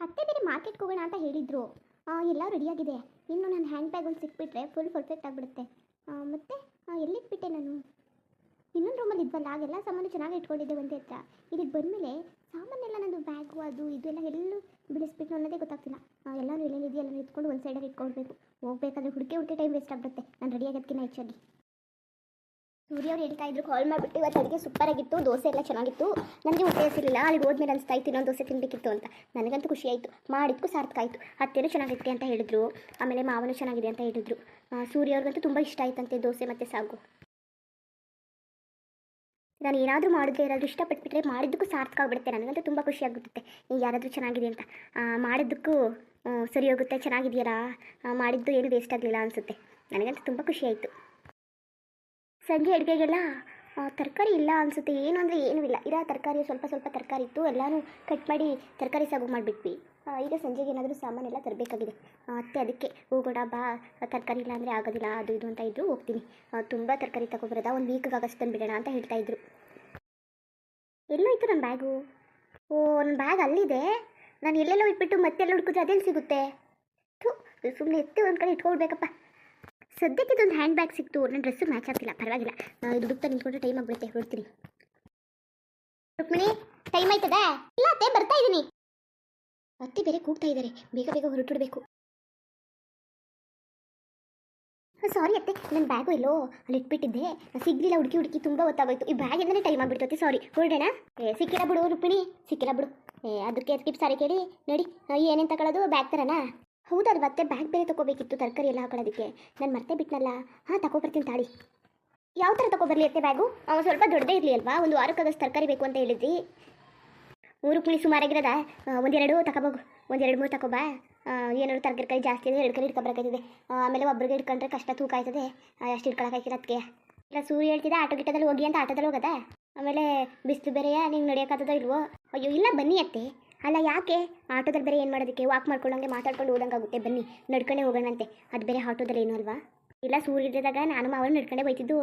ಅತ್ತೆ ಬೇರೆ ಮಾರ್ಕೆಟ್ಗೆ ಹೋಗೋಣ ಅಂತ ಹೇಳಿದ್ರು. ಎಲ್ಲ ರೆಡಿಯಾಗಿದೆ ಇನ್ನು ನನ್ನ ಹ್ಯಾಂಡ್ ಬ್ಯಾಗ್ ಒಂದು ಸಿಕ್ಬಿಟ್ರೆ ಫುಲ್ ಪರ್ಫೆಕ್ಟ್ ಆಗಿಬಿಡುತ್ತೆ. ಮತ್ತು ಎಲ್ಲಿಟ್ಬಿಟ್ಟೆ ನಾನು? ಇನ್ನೊಂದು ರೂಮಲ್ಲಿ ಇದ್ವಲ್ಲ ಆಗೆಲ್ಲ ಸಾಮಾನು ಚೆನ್ನಾಗಿ ಇಟ್ಕೊಂಡಿದ್ದೆ ಒಂದೇ ಹತ್ರ ಇಲ್ಲಿಗೆ ಬಂದಮೇಲೆ ಸಾಮಾನೆಲ್ಲ ನಂದು ಬ್ಯಾಗು ಅದು ಇದು ಎಲ್ಲ ಎಲ್ಲೂ ಬಿಡಿಸ್ಬಿಟ್ಟು ಅನ್ನೋದೇ ಗೊತ್ತಾಗ್ತಿಲ್ಲ. ಎಲ್ಲರೂ ಎಲ್ಲನೂ ಇಟ್ಕೊಂಡು ಒಂದು ಸೈಡಲ್ಲಿ ಇಟ್ಕೊಳ್ಬೇಕು. ಹೋಗ್ಬೇಕಾದ್ರೆ ಹುಡುಕಿ ಹುಡುಕಿ ಟೈಮ್ ವೇಸ್ಟ್ ಆಗ್ಬಿಡುತ್ತೆ. ನಾನು ರೆಡಿ ಆಗೋದಕ್ಕಿಂತ ಹೆಚ್ಚಾಗಿ. ಸೂರ್ಯ ಅವ್ರು ಹೇಳ್ತಾ ಇದ್ರು ಕಾಲ್ ಮಾಡಿಬಿಟ್ಟು ಇವತ್ತು ಅಡುಗೆ ಸೂಪರ್ ಆಗಿತ್ತು, ದೋಸೆ ಎಲ್ಲ ಚೆನ್ನಾಗಿತ್ತು. ನನಗೆ ಹೊಟ್ಟೆ ಅಲ್ಲಿಗೆ ಅಲ್ಲಿ ಹೋದ್ಮೇಲೆ ಅನಿಸ್ತಾ ಇತ್ತು ಇನ್ನೊಂದು ದೋಸೆ ತಿನ್ನಬೇಕಿತ್ತು ಅಂತ. ನನಗಂತೂ ಖುಷಿ ಆಯಿತು. ಮಾಡಿದ್ಕು ಸಾರ್ಥಕ ಆಯಿತು. ಹತ್ತಿರ ಚೆನ್ನಾಗಿತ್ತು ಅಂತ ಹೇಳಿದ್ರು. ಆಮೇಲೆ ಮಾವನು ಚೆನ್ನಾಗಿದೆ ಅಂತ ಹೇಳಿದ್ರು. ಸೂರ್ಯ ಅವ್ರಿಗಂತೂ ತುಂಬ ಇಷ್ಟ ಆಯ್ತಂತೆ ದೋಸೆ ಮತ್ತು ಸಾಗು. ನಾನು ಏನಾದರೂ ಮಾಡಿದ್ರೆ ಏನಾದರೂ ಇಷ್ಟಪಟ್ಬಿಟ್ರೆ ಮಾಡಿದ್ದಕ್ಕೂ ಸಾರ್ಥಕ ಆಗಿಬಿಡುತ್ತೆ. ನನಗಂತೂ ತುಂಬ ಖುಷಿ ಆಗುತ್ತೆ ಯಾರಾದರೂ ಚೆನ್ನಾಗಿದೆ ಅಂತ. ಮಾಡಿದ್ದಕ್ಕೂ ಸರಿ ಹೋಗುತ್ತೆ. ಚೆನ್ನಾಗಿದೆಯಲ್ಲ ಮಾಡಿದ್ದು ಏನು ವೇಸ್ಟ್ ಆಗಲಿಲ್ಲ ಅನಿಸುತ್ತೆ. ನನಗಂತೂ ತುಂಬ ಖುಷಿ ಆಯಿತು. ಸಂಜೆ ಅಡುಗೆಗೆಲ್ಲ ತರಕಾರಿ ಇಲ್ಲ ಅನಿಸುತ್ತೆ. ಏನು ಅಂದರೆ ಏನೂ ಇಲ್ಲ. ಇರೋ ತರಕಾರಿ ಸ್ವಲ್ಪ ಸ್ವಲ್ಪ ತರಕಾರಿ ಇತ್ತು. ಎಲ್ಲನೂ ಕಟ್ ಮಾಡಿ ತರಕಾರಿ ಸಾಗು ಮಾಡಿಬಿಟ್ವಿ. ಈಗ ಸಂಜೆಗೆ ಏನಾದರೂ ಸಾಮಾನೆಲ್ಲ ತರಬೇಕಾಗಿದೆ. ಅತ್ತೆ ಅದಕ್ಕೆ ಹೋಗೋಣ ಬಾ, ತರಕಾರಿ ಇಲ್ಲ ಅಂದರೆ ಆಗೋದಿಲ್ಲ, ಅದು ಇದು ಅಂತ ಇದ್ರು, ಹೋಗ್ತೀನಿ. ತುಂಬ ತರಕಾರಿ ತಗೊಬರೋದ? ಒಂದು ವೀಕ್ಗೆ ಆಗಷ್ಟು ತಂದುಬಿಡೋಣ ಅಂತ ಹೇಳ್ತಾಯಿದ್ರು ಎಲ್ಲೋಯ್ತು ನನ್ನ ಬ್ಯಾಗು ಓ ನನ್ನ ಬ್ಯಾಗ್ ಅಲ್ಲಿದೆ. ನಾನು ಎಲ್ಲೆಲ್ಲೋ ಇಟ್ಬಿಟ್ಟು ಮತ್ತೆಲ್ಲ ಹುಡುಕಿದ್ರೆ ಅದೆಲ್ಲಿ ಸಿಗುತ್ತೆ? ಥು ಸುಮ್ಮನೆ ಎತ್ತೆ ಒಂದು ಕಡೆ ಇಟ್ಕೊಳ್ಬೇಕಪ್ಪ. ಸದ್ಯಕ್ಕೆ ಇದೊಂದು ಹ್ಯಾಂಡ್ ಬ್ಯಾಗ್ ಸಿಕ್ತು. ನನ್ನ ಡ್ರೆಸ್ಸು ಮ್ಯಾಚ್ ಆಗ್ತಿಲ್ಲ. ಪರವಾಗಿಲ್ಲ. ಇದು ಹುಡುಕ್ತಾ ನಿಂತ್ಕೊಂಡ್ರೆ ಟೈಮ್ ಆಗ್ಬಿಡುತ್ತೆ. ಹೊರಡ್ತೀನಿ. ರುಕ್ಮಿಣಿ ಟೈಮ್ ಆಯ್ತದ? ಇಲ್ಲ, ಅತ್ತೆ, ಬರ್ತಾ ಇದ್ದೀನಿ. ಅತ್ತೆ ಬೇರೆ ಕೂಗ್ತಾ ಇದ್ದಾರೆ ಬೇಗ ಬೇಗ ಹೊರಟಿಡ್ಬೇಕು ಸಾರಿ ಅತ್ತೆ. ನನ್ನ ಬ್ಯಾಗು ಇಲ್ಲೋ ಅಲ್ಲಿ ಇಟ್ಬಿಟ್ಟಿದ್ದೆ. ಸಿಗ್ಲಿಲ್ಲ, ಹುಡುಕಿ ಹುಡುಕಿ ತುಂಬ ಹೊತ್ತಾಗೋಯ್ತು. ಈ ಬ್ಯಾಗ್ ಇಂದನೇ ಟೈಮ್ ಆಗ್ಬಿಡ್ತೈತೆ ಸಾರಿ ಹೊರಡೋಣ? ಏ, ಸಿಕ್ಕಿಲ್ಲ ಬಿಡು ರುಪಿಣಿ ಸಿಕ್ಕಿಲ್ಲ ಬಿಡು. ಏ, ಅದಕ್ಕೆ ಸ್ಕಿಪ್ ಸಾರಿ ಕೇಳಿ? ನೋಡಿ, ಏನೇನು ತಗೊಳ್ಳೋದು ಬ್ಯಾಗ್ ತರನಾ? ಹೌದಲ್ವ ಅತ್ತೆ? ಬ್ಯಾಗ್ ಬೇರೆ ತಗೋಬೇಕಿತ್ತು, ತರಕಾರಿ ಎಲ್ಲ ಹಾಕೊಳ್ಳೋದಕ್ಕೆ. ನಾನು ಮರ್ತೆ ಬಿಟ್ನಲ್ಲ. ಹಾಂ ತಗೋಬರ್ತೀನಿ ತಾಳಿ. ಯಾವ ಥರ ತಗೊಬರ್ಲಿ ಅತ್ತೆ ಬ್ಯಾಗು? ಅವನು ಸ್ವಲ್ಪ ದೊಡ್ಡದೇ ಇರಲಿ ಅಲ್ವಾ? ಒಂದು ವಾರಕ್ಕಾಗಷ್ಟು ತರಕಾರಿ ಬೇಕು ಅಂತ ಹೇಳಿದ್ರಿ ಮೂರು ಕುಳಿ ಸುಮಾರಾಗಿರೋದ ಒಂದೆರಡು ತಗೋಬೋಗು ಒಂದೆರಡು ಮೂರು ತಗೋಬಾ ಏನಾದ್ರು ತರಕಾರಿ ಜಾಸ್ತಿ ಇದೆ ಎರಡು ಕಡೆ ಇಟ್ಕೊಬರಕಾಯ್ತದೆ ಆಮೇಲೆ ಒಬ್ರಿಗೆ ಇಟ್ಕೊಂಡ್ರೆ ಕಷ್ಟ ತೂಕ ಆಯ್ತದೆ. ಅಷ್ಟು ಇಟ್ಕೊಳಕಾಯ್ತದೆ ಅದಕ್ಕೆ ಇಲ್ಲ ಸೂರ್ಯ ಹೇಳ್ತಿದ್ದೆ, ಆಟೋ ಗಿಟ್ಟದಲ್ಲಿ ಹೋಗಿ ಅಂತ ಆಟೋದಲ್ಲಿ ಹೋಗದ? ಆಮೇಲೆ ಬಿಸಿಲು ಬೇರೆಯಾ? ನಿಂಗೆ ನಡೆಯೋಕ್ಕಾಗ್ತದೋ ಇಲ್ವೋ? ಅಯ್ಯೋ, ಇಲ್ಲ, ಬನ್ನಿ ಅತ್ತೆ. ಅಲ್ಲ, ಯಾಕೆ? ಆಟೋದಲ್ಲಿ ಬೇರೆ ಏನು ಮಾಡೋದಕ್ಕೆ? ವಾಕ್ ಮಾಡ್ಕೊಂಡಂಗೆ ಮಾತಾಡ್ಕೊಂಡು ಹೋದಂಗಾಗುತ್ತೆ. ಬನ್ನಿ, ನಡ್ಕೊಂಡೇ ಹೋಗೋಣಂತೆ. ಅದು ಬೇರೆ ಆಟೋದಲ್ಲಿ ಏನು ಅಲ್ವಾ? ಇಲ್ಲ, ಸೂರ್ಯ ಇದ್ದಾಗ ನಾನು ಮಾವನ ನಡ್ಕೊಂಡೇ ಬೈತಿದ್ದು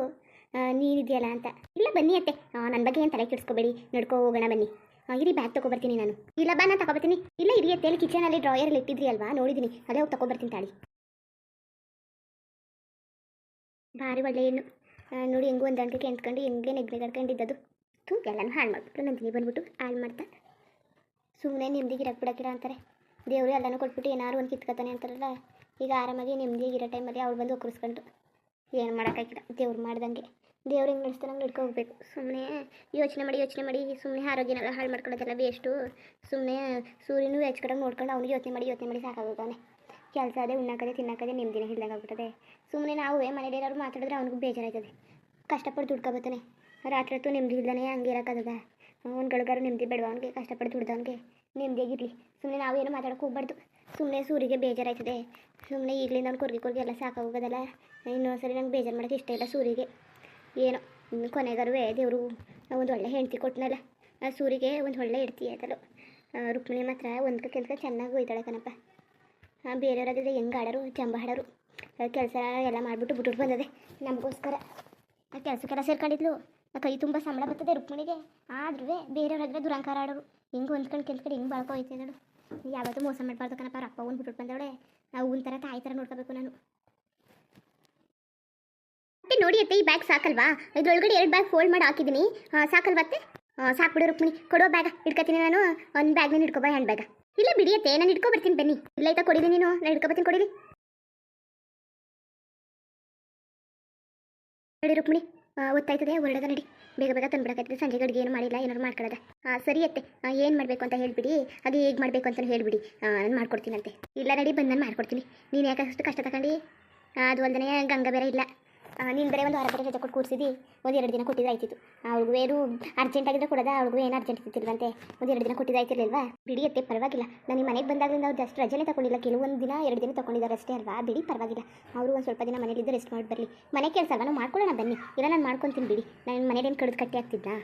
ನೀನಿದೆಯಲ್ಲ ಅಂತ. ಇಲ್ಲ, ಬನ್ನಿ ಅತ್ತೆ. ನನ್ನ ಬಗ್ಗೆ ಏನು ತಲೆ ಕೆಡಿಸ್ಕೋಬೇಡಿ. ನಡ್ಕೊ, ಹೋಗೋಣ ಬನ್ನಿ. ಇರಿ ಬ್ಯಾಗ್ ತೊಗೊಬರ್ತೀನಿ ನಾನು. ಇಲ್ಲ, ಬಾ, ನಾನು ತಗೊಬರ್ತೀನಿ. ಇಲ್ಲ, ಇರಿ ಅಲ್ಲಿ ಕಿಚನಲ್ಲಿ ಡ್ರಾಯರಲ್ಲಿ ಇಟ್ಟಿದ್ರಿ ಅಲ್ವಾ? ನೋಡಿದ್ದೀನಿ ಅದೇ ಹೋಗಿ ತಗೊಬರ್ತೀನಿ ತಾಳಿ. ಭಾರಿ ಒಳ್ಳೆ ಏನು ನೋಡಿ, ಹೆಂಗೂ ಒಂದು ಅಂಟಿಗೆ ಎಂತ್ಕೊಂಡು ಹೆಂಗೆ ನೆಗ್ಲೆ ಕಡ್ಕೊಂಡಿದ್ದದು ತೂ ಎಲ್ಲನೂ ಹಾಳು ಮಾಡಿಬಿಟ್ಟು ನಂದಿನಿ ಬಂದ್ಬಿಟ್ಟು ಹಾಳು ಮಾಡ್ತಾ. ಸುಮ್ಮನೆ ನೆಮ್ಮದಿಗೆ ಇರಕ್ಕೆ ಅಂತಾರೆ. ದೇವರು ಎಲ್ಲನೂ ಕೊಟ್ಬಿಟ್ಟು ಏನಾದ್ರು ಒಂದು ಕಿತ್ಕೊತಾನೆ ಅಂತಾರಲ್ಲ, ಈಗ ಆರಾಮಾಗಿ ನೆಮ್ಮದಿಯಾಗಿರೋ ಟೈಮಲ್ಲಿ ಅವ್ರು ಬಂದು ಒಕ್ಕರಿಸ್ಕೊಂಡು ಏನು ಮಾಡೋಕ್ಕಾಗಿಲ್ಲ ದೇವ್ರು ಮಾಡ್ದಂಗೆ. ದೇವ್ರು ಹೆಂಗೆ ನಡೆಸ್ತಾನೆ ಹಂಗೆ ನಡ್ಕೊ ಹೋಗ್ಬೇಕು. ಸುಮ್ಮನೆ ಯೋಚನೆ ಮಾಡಿ ಯೋಚನೆ ಮಾಡಿ ಸುಮ್ಮನೆ ಆರೋಗ್ಯನೆಲ್ಲ ಹಾಳು ಮಾಡ್ಕೊಳ್ಳೋದೆಲ್ಲ ವೇಸ್ಟು ಸುಮ್ಮನೆ ಸೂರ್ಯನೂ ಹೆಚ್ಕಡೆ ನೋಡ್ಕೊಂಡು ಅವ್ನಿಗೆ ಯೋಚನೆ ಮಾಡಿ ಯೋಚನೆ ಮಾಡಿ ಸಾಕಾಗುತ್ತಾನೆ ಕೆಲಸ ಅದೇ, ಉಣ್ಣಾಕದೆ ತಿನ್ನಕ್ಕದೆ ನೆಮ್ಮದಿನ ಇಲ್ದಂಗೆ ಸುಮ್ಮನೆ ನಾವು ಮನೇಲಿ ಏನಾದ್ರು ಮಾತಾಡಿದ್ರೆ ಅವ್ನಿಗೂ ಬೇಜಾರಾಯ್ತದೆ. ಕಷ್ಟಪಟ್ಟು ದುಡ್ಕೊಬತ್ತಾನೆ ರಾತ್ರಿ ಹೊತ್ತು ನೆಮ್ಮದಿ ಇಲ್ದಾನೆ ಹಂಗೆ ಇರೋಕ್ಕಾಗದ ಒಂದು ಗಳಿಗಾರು ನೆಮ್ಮದಿ ಬೇಡ ಅವ್ನಿಗೆ ಕಷ್ಟಪಟ್ಟು ದುಡ್ದವನಿಗೆ. ನೆಮ್ಮದಿಯಾಗಿರಲಿ ಸುಮ್ಮನೆ ನಾವು ಏನು ಮಾತಾಡೋಕೆ ಹೋಗ್ಬಾರ್ದು. ಸುಮ್ಮನೆ ಸೂರಿಗೆ ಬೇಜಾರಾಯ್ತದೆ. ಸುಮ್ಮನೆ ಈಗಲೇ ನಾನು ಕೊರ್ಗಿ ಕೊರ್ಗಿ ಎಲ್ಲ ಸಾಕಾಗೋಗೋದಲ್ಲ. ಇನ್ನೊಂದು ಸರಿ ನಂಗೆ ಬೇಜಾರು ಮಾಡೋಕ್ಕೆ ಇಷ್ಟ ಇಲ್ಲ ಸೂರಿಗೆ ಏನೋ ಕೊನೆಗಾರುವೆ ದೇವರು ಒಂದು ಒಳ್ಳೆ ಹೆಂಡತಿ ಕೊಟ್ಟನಲ್ಲ ಆ ಸೂರಿಗೆ ಒಂದು ಒಳ್ಳೆ ಹೆಂಡ್ತಿ ಆಯ್ತಲ್ಲ. ರುಕ್ಮಿಣಿ ಮಾತ್ರ ಒಂದು ಕೆಲಸ ಚೆನ್ನಾಗಿ ಹೋಯ್ತಾಳೆ ಕಣಪ್ಪ. ಆ, ಬೇರೆಯವರಾಗಿದ್ರೆ ಹೆಂಗೆ ಆಡೋರು ಚಂಬ ಆಡೋರು ಕೆಲಸ ಎಲ್ಲ ಮಾಡಿಬಿಟ್ಟು ಬಿಟ್ಬಿಟ್ಟು ಬಂದದೆ ನಮಗೋಸ್ಕರ. ಆ ಕೆಲಸಕ್ಕೆಲ್ಲ ಸೇರ್ಕೊಂಡಿದ್ಲು. ಕೈ ತುಂಬ ಸಂಬಳ ಬರ್ತದೆ ರುಕ್ಮಿಣಿಗೆ. ಆದ್ರೂ ಬೇರೆಯವ್ರಾದ್ರೆ ದುರಂಕಾರ ಆಡೋರು. ಹಿಂಗೆ ಹೊಂದ್ಕೊಂಡು ಕಡೆ ಹಿಂಗೆ ಬಾಳ್ಕೊ ಹೋಯ್ತಿದ್ದಳು ಯಾವತ್ತೂ ಮೋಸ ಮಾಡಬಾರ್ದು ಕಣಪ್ಪ. ಅಪ್ಪ ಒಂದು ಬಿಟ್ಬಿಟ್ಟು ಬಂದವಳೆ. ನಾವು ಒಂಥರ ತಾಯಿ ಥರ ನೋಡ್ಕೋಬೇಕು ನಾನು. ಮತ್ತೆ ನೋಡಿ ಅತ್ತೆ ಈ ಬ್ಯಾಗ್ ಸಾಕಲ್ವಾ? ಇದ್ರೊಳಗಡೆ ಎರಡು ಬ್ಯಾಗ್ ಫೋಲ್ಡ್ ಮಾಡಿ ಹಾಕಿದ್ದೀನಿ. ಆ, ಸಾಕಲ್ವಾ ಅತ್ತೆ? ಆ, ಸಾಕ್ಬಿಡು ರುಕ್ಮಿಣಿ. ಕೊಡೋ ಬ್ಯಾಗ ಇಟ್ಕೊತೀನಿ ನಾನು. ಒಂದು ಬ್ಯಾಗ್ ನೀನು ಇಟ್ಕೊಬಾ ಹ್ಯಾಂಡ್ ಬ್ಯಾಗ ಇಲ್ಲ ಬಿಡಿಯತ್ತೆ ನಾನು ಇಟ್ಕೊ ಬರ್ತೀನಿ ಬನ್ನಿ. ಇಲ್ಲ ಆಯ್ತಾ ಕೊಡಿಲಿ ನೀನು. ನಾನು ಇಟ್ಕೊ ಬರ್ತೀನಿ ಕೊಡಿಲಿ ನಡಿ ರುಕ್ಮಿಣಿ. ಆ, ಹೊತ್ತಾಯ್ತದೆ ಹೊರಡದ ನಡಿ. ಬೇಗ ಬೇಗ ತಂದ್ಬಿಡಕತ್ತದೆ ಸಂಜೆ ಅಡುಗೆ ಏನು ಮಾಡಿಲ್ಲ ಏನಾರು ಮಾಡ್ಕೊಳ್ಳೋದ. ಸರಿ ಅತ್ತೆ ಏನು ಮಾಡಬೇಕು ಅಂತ ಹೇಳಿಬಿಡಿ. ಅದು ಹೇಗೆ ಮಾಡಬೇಕು ಅಂತ ಹೇಳಿಬಿಡಿ. ನಾನು ಮಾಡ್ಕೊಡ್ತೀನಂತೆ. ಇಲ್ಲ ನಡಿ ಬಂದು ನಾನು ಮಾಡ್ಕೊಡ್ತೀನಿ. ನೀನು ಯಾಕೆ ಅಷ್ಟು ಕಷ್ಟ ತಗೊಂಡು? ಅದು ಒಂದನೇ ಗಂಗ ಬೇರೆ ಇಲ್ಲ. ನೀನು ಬೇರೆ ಒಂದು ವಾರ ಬರೀ ರಜೆ ಕೊಟ್ಟು ಒಂದು ಎರಡು ದಿನ ಕೊಟ್ಟಿದ್ದು ಆಯ್ತಿತ್ತು. ಅವ್ಳಿಗೂ ಏನು ಅರ್ಜೆಂಟ್ ಆಗಿದ್ರೆ ಕೊಡೋದ, ಅವ್ಳಿಗೂ ಏನು ಅರ್ಜೆಂಟ್ ಇರ್ತಿಲ್ವಂತೆ. ಒಂದು ಎರಡು ದಿನ ಕೊಟ್ಟಿದ್ದು ಆಯ್ತಿರ್ಲಿಲ್ವಾ? ಬಿಡಿ ಅತ್ತೆ ಪರವಾಗಿಲ್ಲ. ನಾನು ಮನೆಗೆ ಬಂದಾಗಲಿಂದ ಅವ್ರು ಜಸ್ಟ್ ರಜೆನೇ ತಗೊಂಡಿಲ್ಲ ಕೆಲವೊಂದು ದಿನ, ಎರಡು ದಿನ ತಗೊಂಡಿದ್ದಾರೆ ಅಷ್ಟೇ ಅಲ್ವಾ? ಬಿಡಿ, ಪರವಾಗಿಲ್ಲ. ಅವರು ಒಂದು ಸ್ವಲ್ಪ ದಿನ ಮನೇಲಿದ್ದು ರೆಸ್ಟ್ ಮಾಡಿ ಬರಲಿ. ಮನೆ ಕೆಲಸ ಅಲ್ವಾ? ಮಾಡ್ಕೊಳ್ಳೋಣ ಬನ್ನಿ. ಇಲ್ಲ ನಾನು ಮಾಡ್ಕೊತೀನಿ ಬಿಡಿ. ನಾನು ಮನೇಲೇನು ಕಡಿದು ಕಟ್ಟಿ ಆಗ್ತಿದ್ನಾ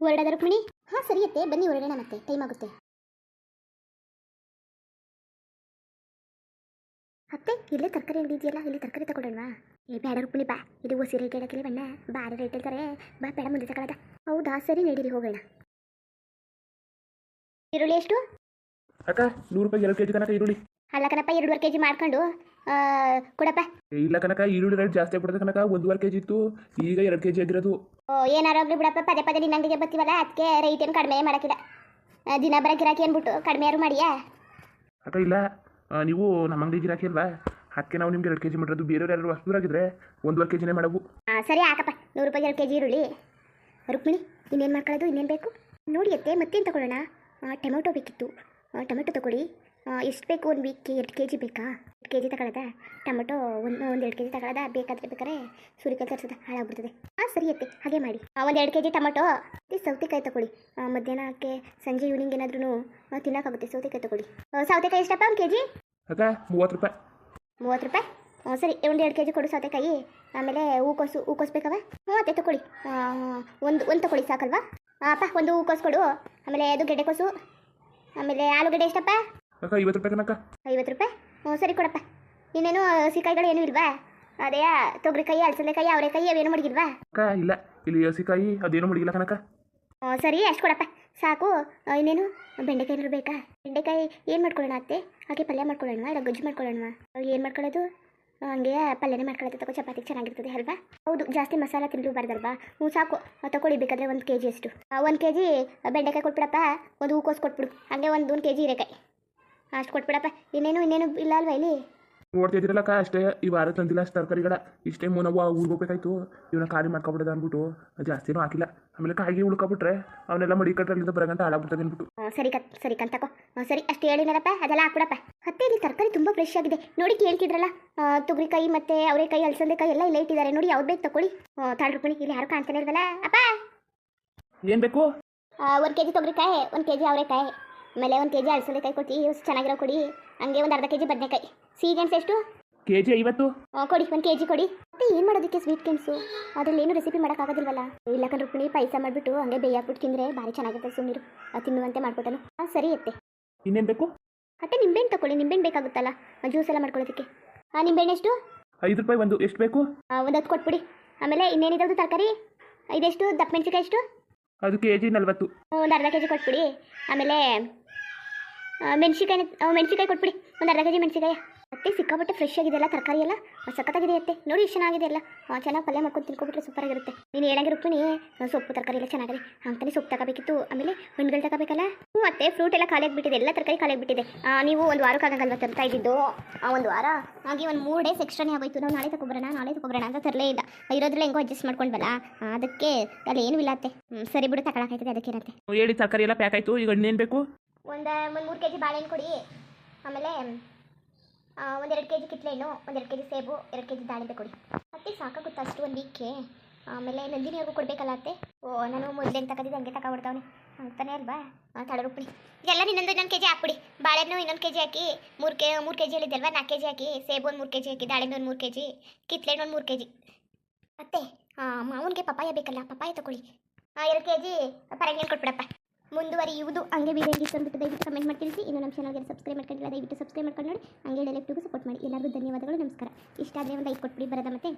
ಹೊರಡದ ರುಕ್ಮಿಣಿ? ಹಾಂ ಸರಿಯತ್ತೆ ಬನ್ನಿ, ಹೊರಡೋಣ ಮತ್ತೆ. ಟೈಮ್ ಆಗುತ್ತೆ. ಅತ್ತೆ ಇಲ್ಲೇ ತರಕಾರಿ ಅಂಗಡಿ ಇದೆಯಲ್ಲ ಇಲ್ಲಿ ತರಕಾರಿ ತಗೊಳ್ಳೋಣವಾ ಏ ಬೇಡ ರುಕ್ಮಿಣಿ ಬಾ. ಇದು ಹೊಸಿ ರೇಟ್ ಹೇಳಕ್ಕಿಲ್ಲ ಬಣ್ಣ ಬಾರಿ ರೇಟ್ ಹೇಳ್ತಾರೆ. ಬಾ ಬೇಡ ಮುಂದೆ ತಗೊಳ್ಳೋದ ಹೌದಾ? ಸರಿ ನಡೀರಿ ಹೋಗೋಣ. ಈರುಳ್ಳಿ ಎಷ್ಟು? ಅಕ್ಕ ನೂರು ರೂಪಾಯಿ ಎರಡು ಕೆ ಜಿ ಕನಕ ಈರುಳ್ಳಿ. ಅಲ್ಲ ಕಣಪ್ಪ ಎರಡೂವರೆ ಕೆಜಿ ಮಾಡ್ಕೊಂಡು ಕೊಡಪ್ಪ. ಏ, ಇಲ್ಲ ಕನಕ ಈರುಳ್ಳಿ ರೇಟ್ ಜಾಸ್ತಿ ಆಗ್ಬಿಡುತ್ತೆ ಕನಕ ಒಂದೂವರೆ ಕೆ ಜಿ ಇತ್ತು ಈಗ ಎರಡು ಕೆಜಿ ಆಗಿರೋದು. ಓ ಏನಾರಾಗ್ಲಿ ಬಿಡಪ್ಪ ಪದೇ ಪದೇ ನಿನ್ನ ಅಂಗಡಿಗೆ ಬರ್ತೀವಲ್ಲ ಅದಕ್ಕೆ ರೈಟ್ ಏನು ಕಡಿಮೆ ಮಾಡೋಕ್ಕಿಲ್ಲ. ಆ, ದಿನ ಬರೋ ಗಿರಾಕಿ ಅಂದ್ಬಿಟ್ಟು ಕಡಿಮೆ ಯಾರು ಮಾಡಿಯಾ? ಅಕ್ಕ ಇಲ್ಲ. ನೀವು ನಮ್ಮ ಅಂಗಡಿ ಗಿರಾಕಿ ಅಲ್ವಾ? ಅದಕ್ಕೆ ನಾವು ನಿಮ್ಗೆ ಎರಡು ಕೆ ಜಿ ಮಾಡಿರೋದು ಬೇರೆಯವ್ರು ಯಾರು ಹೊಸದೂರಾಗಿದ್ರೆ ಒಂದೂವರೆ ಕೆ ಜಿನೇ ಮಾಡವು. ಸರಿ ಹಾಕಪ್ಪ ನೂರು ರೂಪಾಯಿ ಎರಡು ಕೆ ಜಿ ಈರುಳ್ಳಿ. ರುಕ್ಮಿಣಿ, ಇನ್ನೇನು ಮಾಡ್ಕೊಳ್ಳೋದು? ಇನ್ನೇನು ಬೇಕು? ನೋಡಿ ಅತ್ತೆ, ಮತ್ತೇನು ತಗೊಳ್ಳೋಣ? ಟೊಮೆಟೊ ಬೇಕಿತ್ತು. ಟೊಮೆಟೊ ತಗೊಳ್ಳಿ. ಎಷ್ಟು ಬೇಕು? ಒಂದು ವೀಕ್ ಎರಡು ಕೆ ಜಿ ಬೇಕಾ? ಎರಡು ಕೆ ಜಿ ತಗೊಳ್ಳೋದಾ? ಟೊಮೆಟೊ ಒಂದು ಒಂದು ಎರಡು ಕೆ ಜಿ ತಗೊಳ್ಳೋದಾ? ಬೇಕಾದ್ರೆ ಬೇಕಾದ್ರೆ ಸೂರ್ಯಕಾಯಿ ತರಿಸೋದ ಹಾಳಾಗ್ಬಿಡ್ತದೆ. ಸರಿ ಅತ್ತೆ ಹಾಗೆ ಮಾಡಿ. ಒಂದು ಎರಡು ಕೆ ಜಿ ಟೊಮೆಟೊ. ಮತ್ತು ಸೌತೆಕಾಯಿ ತಗೊಳ್ಳಿ. ಮಧ್ಯಾಹ್ನಕ್ಕೆ ಸಂಜೆ ಈವ್ನಿಂಗ್ ಏನಾದ್ರೂ ತಿನ್ನೋಕ್ಕಾಗುತ್ತೆ ಸೌತೆಕಾಯಿ ತಗೊಳ್ಳಿ. ಸೌತೆಕಾಯಿ ಎಷ್ಟಪ್ಪ? ಒಂದು ಕೆ ಜಿ ಅಕ್ಕ ಮೂವತ್ತು ರೂಪಾಯಿ. ಮೂವತ್ತು ರೂಪಾಯಿ? ಹ್ಞೂ ಸರಿ ಒಂದು ಎರಡು ಕೆ ಜಿ ಕೊಡು ಸೌತೆಕಾಯಿ. ಆಮೇಲೆ ಹೂಕೋಸು ಹೂಕೋಸು ಬೇಕವ ಹ್ಞೂ ಅತ್ತೆ ತಗೊಳ್ಳಿ ಒಂದು ಒಂದು ತಗೊಳ್ಳಿ ಸಾಕಲ್ವಾ? ಅಪ್ಪ ಒಂದು ಹೂಕೋಸು ಕೊಡು. ಆಮೇಲೆ ಅದು ಗೆಡ್ಡೆಕೋಸು. ಆಮೇಲೆ ಆಲೂಗಡ್ಡೆ ಎಷ್ಟಪ್ಪ? ಅಕ್ಕ ಐವತ್ತು ರೂಪಾಯಿ ಕನಕ ಐವತ್ತು ರೂಪಾಯಿ? ಹ್ಞೂ ಸರಿ ಕೊಡಪ್ಪ. ಇನ್ನೇನು ಹಸಿಕಾಯಿಗಳು ಏನೂ ಇಲ್ವಾ? ಅದೇ ತೊಗರಿಕಾಯಿ ಅವರೇ ಅವರೆಕಾಯಿ ಅವೇನು ಮಡಗಿಲ್ವಾ? ಅಕ್ಕ ಇಲ್ಲ. ಇಲ್ಲಿ ಹಸಿಕಾಯಿ ಅದೇನು ಮಡಗಿಲ್ಲ ಕನಕ ಹ್ಞೂ ಸರಿ ಅಷ್ಟು ಕೊಡಪ್ಪ. ಸಾಕು. ಇನ್ನೇನು? ಬೆಂಡೆಕಾಯಿ ಇರಬೇಕಾ ಬೆಂಡೆಕಾಯಿ ಏನು ಮಾಡ್ಕೊಳ್ಳೋಣ ಅತ್ತೆ? ಹಾಗೆ ಪಲ್ಯ ಮಾಡ್ಕೊಳ್ಳೋಣ ಇಲ್ಲ ಗೊಜ್ಜು ಮಾಡ್ಕೊಳ್ಳೋಣ ಏನು ಮಾಡ್ಕೊಳ್ಳೋದು? ಹಂಗೆ ಪಲ್ಯನೇ ಮಾಡ್ಕೊಳ್ಳೋದು ತಗೋ ಚಪಾತಿ ಚೆನ್ನಾಗಿರ್ತದೆ ಅಲ್ವಾ? ಹೌದು ಜಾಸ್ತಿ ಮಸಾಲ ತಿನ್ನಬಾರ್ದಲ್ವಾ ಹ್ಞೂ ಸಾಕು. ತಗೊಳ್ಳಿ ಬೇಕಾದ್ರೆ ಒಂದು ಕೆ ಜಿ ಅಷ್ಟು ಒಂದು ಕೆ ಜಿ ಬೆಂಡೆಕಾಯಿ ಕೊಟ್ಬಿಡಪ್ಪ. ಒಂದು ಹೂಕೋಸು ಕೊಟ್ಬಿಡು. ಹಾಗೆ ಒಂದು ಒಂದು ಕೆ ಜಿ ಹೀರೆಕಾಯಿ. ಅಷ್ಟು ಕೊಟ್ಬಿಡಪ್ಪ. ಇನ್ನೇನು ಇನ್ನೇನು ಇಲ್ಲ ಅಲ್ವಾ ಇಲ್ಲಿ? ನೋಡ್ತಾ ಇದ್ದೀರಲ್ಲಕ್ಕ ಅಷ್ಟೇ ಈ ವಾರ ತಂದಿಲ್ಲ ಅಷ್ಟು ತರಕಾರಿಗಳ ಇಷ್ಟೇ ನಾವು ಊರಿಗೆ ಹೋಗ್ಬೇಕಾಯ್ತು. ಇವನ್ನ ಖಾಲಿ ಮಾಡ್ಕೊಬಿಡೋದು ಅಂದ್ಬಿಟ್ಟು ಜಾಸ್ತಿನೂ ಹಾಕಿಲ್ಲ. ಆಮೇಲೆ ಕಾಯಿ ಉಳ್ಕೊಬಿಟ್ರೆ ಅವನ್ನೆಲ್ಲ ಮಡಿಕಟ್ರಲ್ಲಿಂದ ಬರಗಂಟ ಹಾಳಾಗ್ಬಿಡ್ತದೆ ಅಂದ್ಬಿಟ್ಟು. ಸರಿ ಕತ್ ಸರಿ ಕಂತಕೋ ಸರಿ ಅಷ್ಟು ಹೇಳಿನಲ್ಲಪ್ಪ ಅದೆಲ್ಲ ಹಾಕ್ಬಿಡಪ್ಪ. ಮತ್ತೆ ಇಲ್ಲಿ ತರಕಾರಿ ತುಂಬ ಫ್ರೆಶ್ ಆಗಿದೆ. ನೋಡಿ ಕೇಳ್ತಿದ್ರಲ್ಲ ತೊಗರಿಕಾಯಿ ಮತ್ತೆ ಅವರೆಕಾಯಿ ಅಲಸಂದೆಕಾಯಿ ಎಲ್ಲ ಇಲ್ಲೇ ಇಟ್ಟಿದ್ದಾರೆ. ನೋಡಿ ಯಾವ್ದು ಬೇಕು ತಗೊಳ್ಳಿ ತಾಳ್ರುಪಣಿ ಇಲ್ಲಿ ಯಾರು ಕಾಣ್ತಾನೆ ಇಲ್ವಲ್ಲ ಅಪ್ಪ! ಏನು ಬೇಕು? ಒಂದ್ ಕೆಜಿ ತೊಗರಿಕಾಯಿ ಒಂದು ಕೆ ಜಿ ಅವರೆಕಾಯಿ. ಆಮೇಲೆ ಒಂದು ಕೆ ಜಿ ಕೊಡಿ ಇವ್ಸ್ ಚೆನ್ನಾಗಿರೋ ಕೊಡಿ. ಹಂಗೆ ಒಂದು ಅರ್ಧ ಕೆ ಜಿ ಬದನೆಕಾಯಿ. ಸೀಗೆಣ್ಸು ಎಷ್ಟು? ಕೆ ಜಿ ಐವತ್ತು ಕೊಡಿ ಒಂದು ಕೆ ಜಿ ಕೊಡಿ. ಮತ್ತೆ ಏನು ಮಾಡೋದಕ್ಕೆ ಸ್ವೀಟ್ ಕೆನ್ಸು ಅದ್ರಲ್ಲಿ ಏನು ರೆಸಿಪಿ ಮಾಡೋಕ್ಕಾಗೋದಿಲ್ವಲ್ಲ ಇಲ್ಲ ಕಣ್ ರುಕ್ಮಿಣಿ ಪಾಯಸ ಮಾಡಿಬಿಟ್ಟು ಹಂಗೆ ಬೇಯಾಕ್ಬಿಟ್ಟು ತಿಂದರೆ ಭಾರಿ ಚೆನ್ನಾಗಿರ್ತದೆ ಸುಮ್ಮನಿರು ತಿನ್ನುವಂತೆ ಮಾಡ್ಕೊಟ್ಟನು. ಹಾಂ ಸರಿ ಅತ್ತೆ. ಇನ್ನೇನು ಬೇಕು? ಮತ್ತೆ ನಿಂಬೆಹಣ್ಣು ತಗೊಳ್ಳಿ. ನಿಂಬೆಹಣ್ಣು ಬೇಕಾಗುತ್ತಲ್ಲ? ಜ್ಯೂಸ್ ಎಲ್ಲ ಮಾಡ್ಕೊಳ್ಳೋದಕ್ಕೆ ಹಾಂ ನಿಂಬೆಹಣ್ಣು ಎಷ್ಟು? ಐದು ರೂಪಾಯಿ ಒಂದು. ಎಷ್ಟು ಬೇಕು? ಒಂದು ಹತ್ತು ಕೊಟ್ಬಿಡಿ. ಆಮೇಲೆ ಇನ್ನೇನಿದಾವ್ದು ತರಕಾರಿ? ಇದೆಷ್ಟು? ದಪ್ಪ ಮೆಣಸಿಕಾಯಿ ಎಷ್ಟು? ಅದು ಕೆ ಜಿ ನಲ್ವತ್ತು. ಒಂದು ಅರ್ಧ ಕೆ ಜಿ ಕೊಟ್ಬಿಡಿ. ಆಮೇಲೆ ಮೆಣಸಿಕಾಯಿ ಮೆಣಸಿಕಾಯಿ ಕೊಟ್ಬಿಡಿ. ಒಂದು ಅರ್ಧ ಕೆ ಜಿ ಮೆಣಸಿಕಾಯಿ ಮತ್ತೆ ಸಿಕ್ಕಾಪಟ್ಟೆ ಫ್ರೆಶ್ ಆಗಿದೆ ಎಲ್ಲ ತರಕಾರಿ ಎಲ್ಲ? ಸಖತ್ತಾಗಿದೆ ಅತ್ತೆ. ನೋಡಿ ಇಷ್ಟ ಚೆನ್ನಾಗಿದೆ ಎಲ್ಲ. ಚೆನ್ನಾಗಿ ಪಲ್ಯ ಮಾಡ್ಕೊಂಡು ಸೂಪರ್ ಆಗಿರುತ್ತೆ. ನೀನು ಹೇಳಂಗೆ ಆ, ಸೊಪ್ಪು ತರಕಾರಿ ಎಲ್ಲ ಚೆನ್ನಾಗಿದೆ. ಹಂಗೆ ಸೊಪ್ಪು ತಗೋಬೇಕಿತ್ತು. ಆಮೇಲೆ ಹಣ್ಣುಗಳು ತಗೋಬೇಕಲ್ಲ? ಹ್ಞೂ ಮತ್ತೆ ಫ್ರೂಟ್ ಎಲ್ಲ ಖಾಲಿ ಆಗಿಬಿಟ್ಟಿದೆ. ಎಲ್ಲ ತರಕಾರಿ ಖಾಲಿ ಆಗಿಬಿಟ್ಟಿದೆ. ನೀವು ಒಂದು ವಾರಕ್ಕಾಗಲ್ವ ತರ್ತಾ ಇದ್ದಿದ್ದು? ಒಂದು ವಾರ? ಹಾಗೆ ಒಂದು ಮೂರು ಡೇಸ್ ಎಕ್ಸ್ಟ್ರಾನೇ ಆಗೋಯ್ತು. ನಾವು ನಾಳೆ ತಗೊಬರೋಣ ನಾಳೆ ತಗೊಬರೋಣ ಅಂತ ತರಲೇ ಇಲ್ಲ. ಇರೋದ್ರಲ್ಲಿ ಹೆಂಗೋ ಅಡ್ಜಸ್ಟ್ ಮಾಡ್ಕೊಂಡ್ವಲ್ಲ? ಆ, ಅದಕ್ಕೆ ಅಲ್ಲಿ ಏನೂ ಇಲ್ಲ ಅತ್ತೆ. ಸರಿ ಬಿಡು ತಗೊಳಕಾಯ್ತದೆ ಅದಕ್ಕೇನಂತೆ ಹೇಳಿ ತರಕಾರಿ ಎಲ್ಲ ಪ್ಯಾಕ್ ಆಯಿತು. ಈಗ ಹಣ್ಣೇನು ಬೇಕು? ಒಂದು ಒಂದು ಮೂರು ಕೆ ಜಿ ಬಾಳೆಹಣ್ಣು ಕೊಡಿ. ಆಮೇಲೆ ಒಂದೆರಡು ಕೆ ಜಿ ಕಿತ್ಳೆಹಣ್ಣು ಒಂದೆರಡು ಕೆ ಜಿ ಸೇಬು, ಎರಡು ಕೆ ಜಿ ದಾಳಿಂಬೆ ಕೊಡಿ. ಅತ್ತೆ ಸಾಕಾಗುತ್ತೆ ಅಷ್ಟು ಒಂದು ವೀಕ್ಗೆ ಆಮೇಲೆ ನಂದಿನಿಯವ್ರಿಗೂ ಕೊಡಬೇಕಲ್ಲ ಅತ್ತೆ? ಓ, ನಾನು ಮೊದಲೇ ತಗೊಂಡಿದ್ದು ಹಂಗೆ ತಗೊಬಿಡ್ತಾವನೆ ಅಂತಾನೆ ಅಲ್ವಾ? ಹಾಂ ತಳರುಪ್ಪಿ ಎಲ್ಲ ಇನ್ನೊಂದು ಇನ್ನೊಂದು ಕೆ ಜಿ ಹಾಕ್ಬಿಡಿ. ಬಾಳೆಹಣ್ಣು ಇನ್ನೊಂದು ಕೆ ಜಿ ಹಾಕಿ, ಮೂರು ಕೆ ಮೂರು ಕೆ ಜಿ ಹೇಳಿದ್ದಲ್ವಾ? ನಾಲ್ಕು ಕೆ ಜಿ ಹಾಕಿ, ಸೇಬು ಒಂದು ಮೂರು ಕೆ ಜಿ ಹಾಕಿ, ದಾಳಿಂಬೆ ಒಂದು ಮೂರು ಕೆ ಜಿ ಕಿತ್ಳೆಹಣ್ಣು ಒಂದು ಮೂರು ಕೆ ಜಿ ಮತ್ತೆ ಮಾವನಿಗೆ ಪಪಾಯ ಬೇಕಲ್ಲ ಪಪಾಯ ತಗೊಳ್ಳಿ ಎರಡು ಕೆ ಜಿ ಪರಂಗಿ ಕೊಟ್ಬಿಡಪ್ಪ. ಮುಂದುವರಿಯುವುದು ಹಂಗೆ ವಿಡಿಯೋ ಇಷ್ಟ ಅಂದ್ಬಿಟ್ಟು ದಯವಿಟ್ಟು ಕಮೆಂಟ್ ಮಾಡಿ ತಿಳಿಸಿ ಇನ್ನು ನಮ್ಮ ಚಾನಲ್ಗೆ ಸಬ್ಸ್ಕ್ರೈಬ್ ಮಾಡ್ಕೊಂಡಿಲ್ಲ, ದಯವಿಟ್ಟು ಸಬ್ಸ್ಕ್ರೈಬ್ ಮಾಡ್ಕೊಂಡು ನೋಡಿ. ಹಂಗೆ ಲೆಫ್ಟಿಗೂ ಸಪೋರ್ಟ್ ಮಾಡಿ. ಎಲ್ಲರಿಗೂ ಧನ್ಯವಾದಗಳು, ನಮಸ್ಕಾರ. ಇಷ್ಟ ಆದರೆ ಒಂದು ಲೈಕ್ ಕೊಟ್ಬಿಡಿ, ಬರೋದ ಮತ್ತೆ?